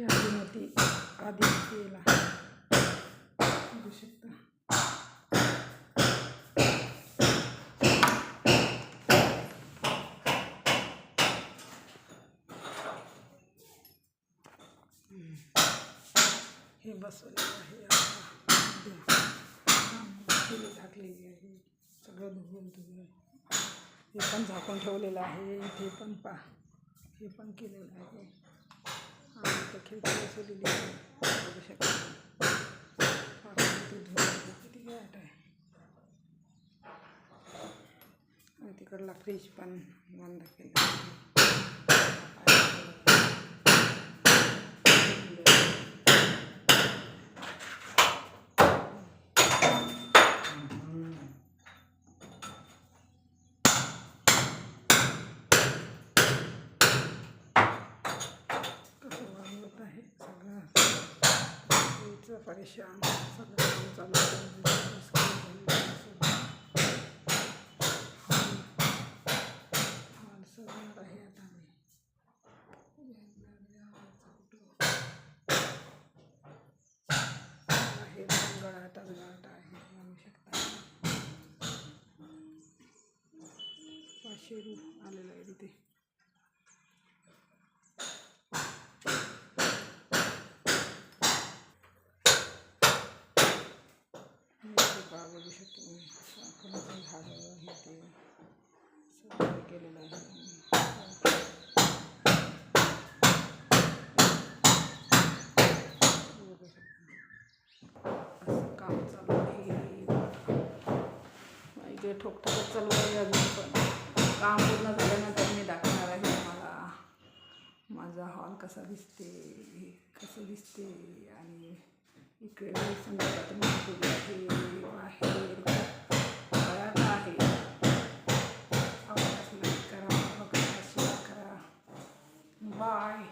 ही आधी मोठी आधी केला. बघू शकता. हे बसवलेलं आहे आता. झाकलेली आहे सगळं धुवून धुवून हे पण झाकून ठेवलेलं आहे. इथे पण पा. हे पण केलेलं आहे. आणि इथं खिडकी बसवलेली आहे बघू शकता आपण इथे धुवून किती गाठ आहे आणि तिकडला फ्रीज पण बंद केला याचं परेशान सगळं काम चालू आहे. हॉल आहे आता मी आहे दोन गळाट आहे म्हणू शकता पाचशे रूप आलेलं आहे तिथे इथे बघू शकतो मी. फुलाचं झाडं हे ते सगळं केलेलं आहे. बघू शकता. असं काम चालू आहे. इकडे ठोकठाकच चालू आहे अजून पण. काम पूर्ण झाल्यानंतर मी दाखवणार आहे तुम्हाला. माझा हॉल कसा दिसते कसं दिसते आणि इकडे संध्याकाळ माहिती आहे Bye.